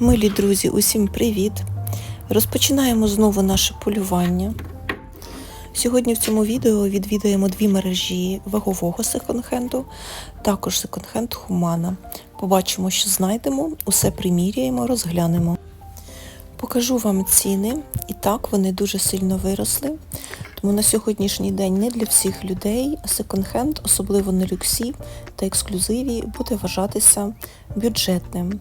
Милі друзі, усім привіт! Розпочинаємо знову наше полювання. Сьогодні в цьому відео відвідаємо дві мережі вагового секонд-хенду, також секонд-хенд Хумана. Побачимо, що знайдемо, усе приміряємо, розглянемо. Покажу вам ціни. І так, вони дуже сильно виросли. Тому на сьогоднішній день не для всіх людей секонд-хенд, особливо на люксі та ексклюзиві, буде вважатися бюджетним.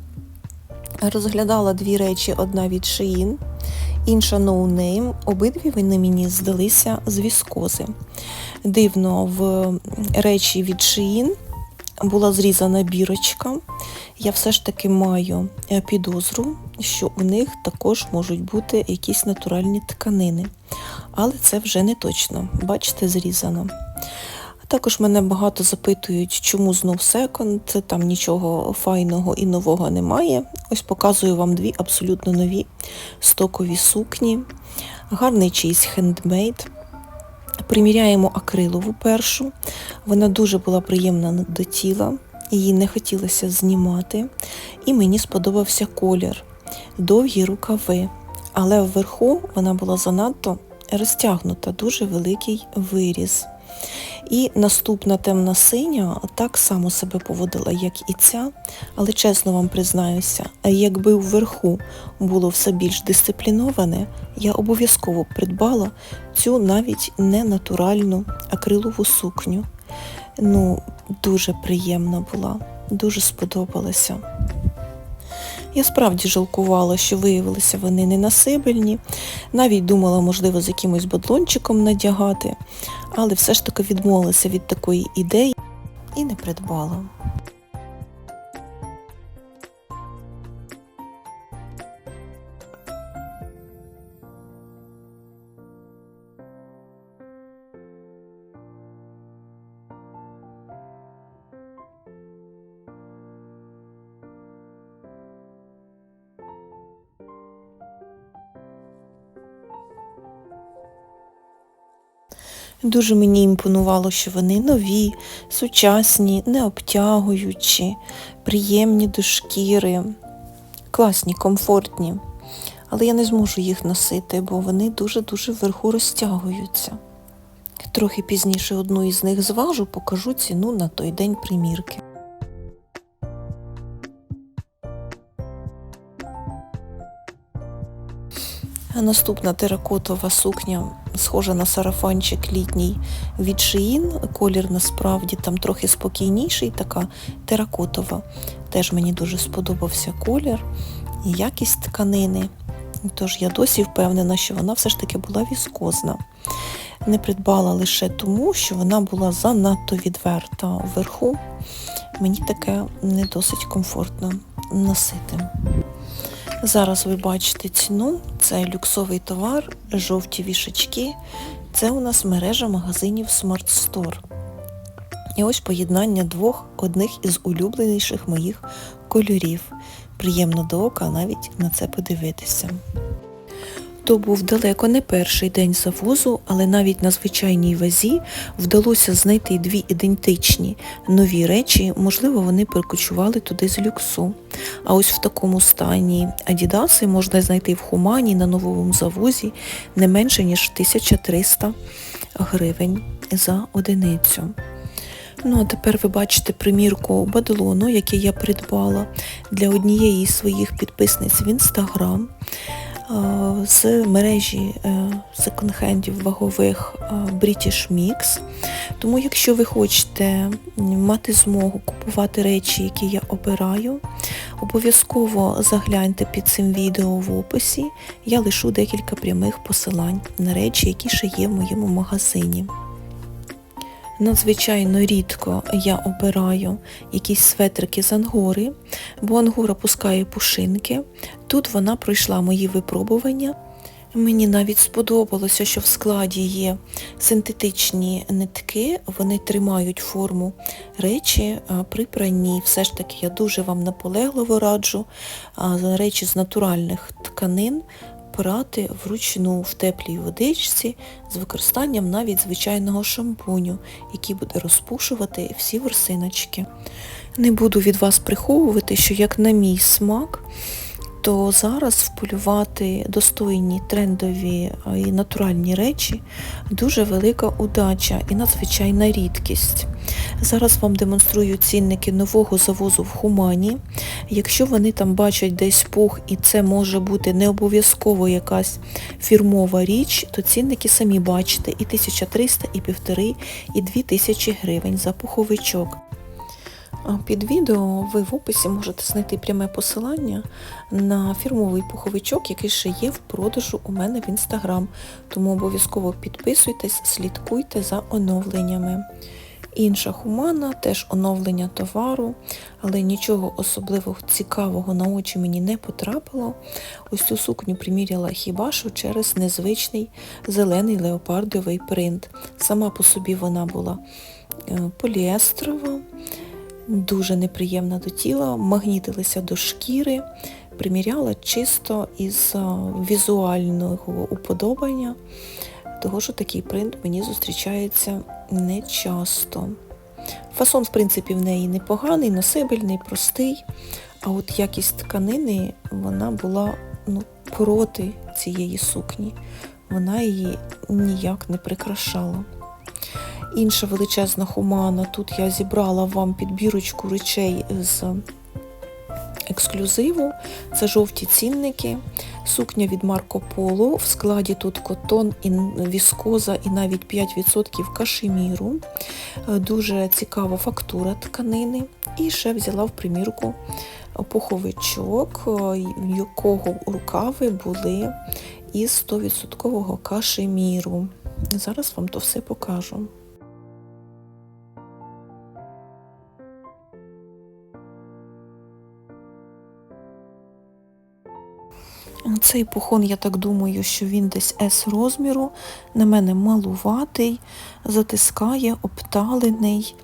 Розглядала дві речі, одна від Shein, інша No Name. Обидві вони мені здалися з віскози. Дивно, в речі від Shein була зрізана бірочка. Я все ж таки маю е, підозру, що у них також можуть бути якісь натуральні тканини. Але це вже не точно. Бачите, зрізано. Також мене багато запитують, чому знов секонд, там нічого файного і нового немає. Ось показую вам дві абсолютно нові стокові сукні, гарний чийсь хендмейд. Приміряємо акрилову першу. Вона дуже була приємна до тіла, її не хотілося знімати. І мені сподобався колір, довгі рукави. Але вверху вона була занадто розтягнута, дуже великий виріз. І наступна темна синя так само себе поводила, як і ця, але чесно вам признаюся, якби вверху було все більш дисципліноване, я обов'язково придбала цю навіть не натуральну акрилову сукню. Ну, дуже приємна була, дуже сподобалася. Я справді жалкувала, що виявилися вони ненасибельні, навіть думала, можливо, з якимось бодлончиком надягати, але все ж таки відмовилася від такої ідеї і не придбала. Дуже мені імпонувало, що вони нові, сучасні, не обтягуючі, приємні до шкіри, класні, комфортні. Але я не зможу їх носити, бо вони дуже-дуже вверху розтягуються. Трохи пізніше одну із них зважу, покажу ціну на той день примірки. Наступна теракотова сукня, схожа на сарафанчик літній від Shein. Колір насправді там трохи спокійніший, така теракотова. Теж мені дуже сподобався колір і якість тканини. Тож я досі впевнена, що вона все ж таки була віскозна. Не придбала лише тому, що вона була занадто відверта вверху. Мені таке не досить комфортно носити. Зараз ви бачите ціну, це люксовий товар, жовті вішачки. Це у нас мережа магазинів Smart Store. І ось поєднання двох одних із улюбленіших моїх кольорів. Приємно до ока навіть на це подивитися. То був далеко не перший день завозу, але навіть на звичайній вазі вдалося знайти дві ідентичні нові речі, можливо, вони перекочували туди з люксу. А ось в такому стані Адідаси можна знайти в Хумані на новому завозі не менше, ніж 1300 гривень за одиницю. Ну, а тепер ви бачите примірку бадлону, який я придбала для однієї із своїх підписниць в Інстаграм з мережі секонд-хендів вагових British Mix. Тому, якщо ви хочете мати змогу купувати речі, які я обираю, обов'язково загляньте під цим відео в описі. Я лишу декілька прямих посилань на речі, які ще є в моєму магазині. Надзвичайно рідко я обираю якісь светрики з ангори, бо ангора пускає пушинки. Тут вона пройшла мої випробування. Мені навіть сподобалося, що в складі є синтетичні нитки, вони тримають форму речі при пранні. Все ж таки я дуже вам наполегливо раджу речі з натуральних тканин прати вручну в теплій водичці з використанням навіть звичайного шампуню, який буде розпушувати всі ворсиночки. Не буду від вас приховувати, що як на мій смак, то зараз вполювати достойні трендові і натуральні речі дуже велика удача і надзвичайна рідкість. Зараз вам демонструю цінники нового завозу в Хумані. Якщо вони там бачать десь пух, і це може бути не обов'язково якась фірмова річ, то цінники самі бачите і 1300, і 1500, і 2000 гривень за пуховичок. Під відео ви в описі можете знайти пряме посилання на фірмовий пуховичок, який ще є в продажу у мене в інстаграм. Тому обов'язково підписуйтесь, слідкуйте за оновленнями. Інша хумана, теж оновлення товару, але нічого особливого цікавого на очі мені не потрапило. Ось цю сукню приміряла хіба що через незвичний зелений леопардовий принт. Сама по собі вона була е, поліестрова дуже неприємна до тіла, магнітилися до шкіри, приміряла чисто із візуального уподобання, того що такий принт мені зустрічається не часто. Фасон, в принципі, в неї непоганий, носибельний, простий, а от якість тканини вона була ну, проти цієї сукні. Вона її ніяк не прикрашала. Інша величезна хумана. Тут я зібрала вам підбірочку речей з ексклюзиву. Це жовті цінники, сукня від Марко Поло. В складі тут котон, віскоза і навіть 5% кашеміру. Дуже цікава фактура тканини. І ще взяла в примірку пуховичок, якого рукави були із 100% кашеміру. Зараз вам то все покажу. Цей пухон, я так думаю, що він десь S розміру, на мене малуватий, затискає, обталений,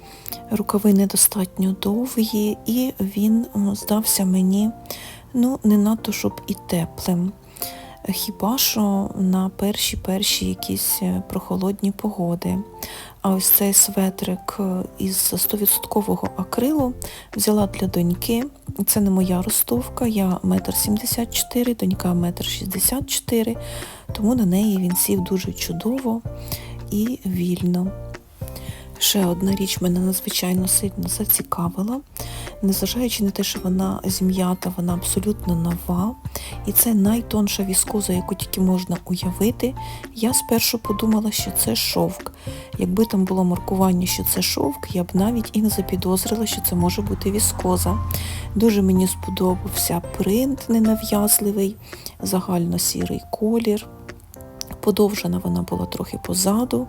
рукави недостатньо довгі, і він здався мені ну, не надто, щоб і теплим. Хіба що на перші-перші якісь е, прохолодні погоди. А ось цей светрик е, із 100% акрилу взяла для доньки. Це не моя ростовка, я 1,74 м, донька 1,64 м, тому на неї він сів дуже чудово і вільно. Ще одна річ мене надзвичайно сильно зацікавила, незважаючи на те, що вона зім'ята, вона абсолютно нова. І це найтонша віскоза, яку тільки можна уявити. Я спершу подумала, що це шовк. Якби там було маркування, що це шовк, я б навіть і не запідозрила, що це може бути віскоза. Дуже мені сподобався принт ненав'язливий, загально сірий колір. Подовжена вона була трохи позаду.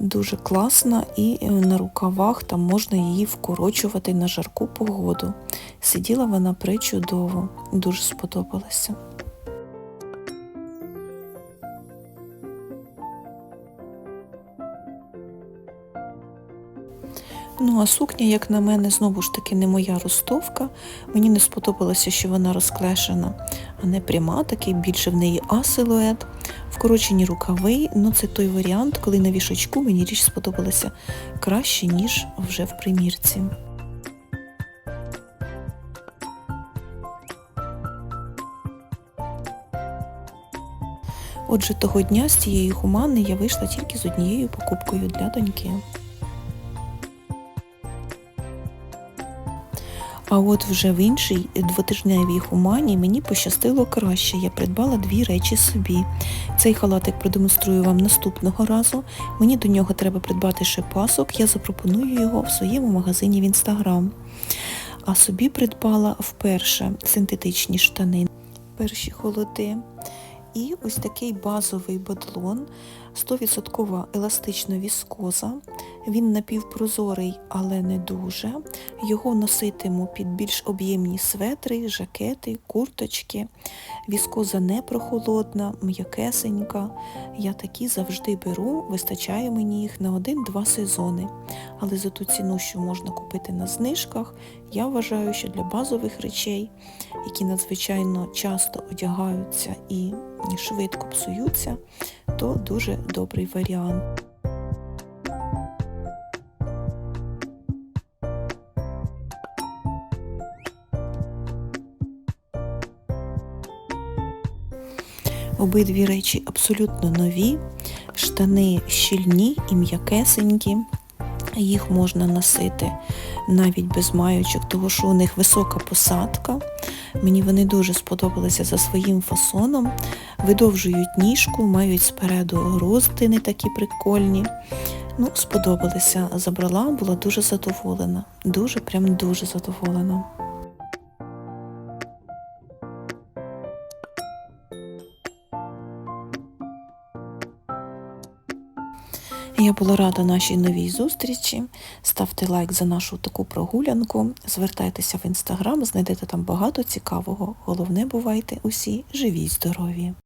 Дуже класна і е, на рукавах там можна її вкорочувати на жарку погоду. Сиділа вона причудово, дуже сподобалася. Ну, а сукня, як на мене, знову ж таки не моя ростовка. Мені не сподобалося, що вона розклешена, а не пряма, такий більше в неї А-силует. Вкорочені рукави, ну це той варіант, коли на вішачку мені річ сподобалася краще, ніж вже в примірці. Отже, того дня з цієї хумани я вийшла тільки з однією покупкою для доньки. А от вже в іншій двотижневій хумані мені пощастило краще. Я придбала дві речі собі. Цей халатик продемонструю вам наступного разу. Мені до нього треба придбати ще пасок, я запропоную його в своєму магазині в інстаграм. А собі придбала вперше синтетичні штани, перші холоди. І ось такий базовий бадлон, 100% еластична віскоза. Він напівпрозорий, але не дуже. Його носитиму під більш об'ємні светри, жакети, курточки. Віскоза не прохолодна, м'якесенька. Я такі завжди беру, вистачає мені їх на один-два сезони. Але за ту ціну, що можна купити на знижках, я вважаю, що для базових речей, які надзвичайно часто одягаються і швидко псуються, то дуже добрий варіант. Обидві речі абсолютно нові, штани щільні і м'якесенькі. Їх можна носити навіть без маючок, тому що у них висока посадка. Мені вони дуже сподобалися за своїм фасоном. Видовжують ніжку, мають спереду розтини такі прикольні. Ну, сподобалися. Забрала, була дуже задоволена. Дуже, прям дуже задоволена. Я була рада нашій новій зустрічі. Ставте лайк за нашу таку прогулянку. Звертайтеся в інстаграм, знайдете там багато цікавого. Головне, бувайте усі живі й здорові!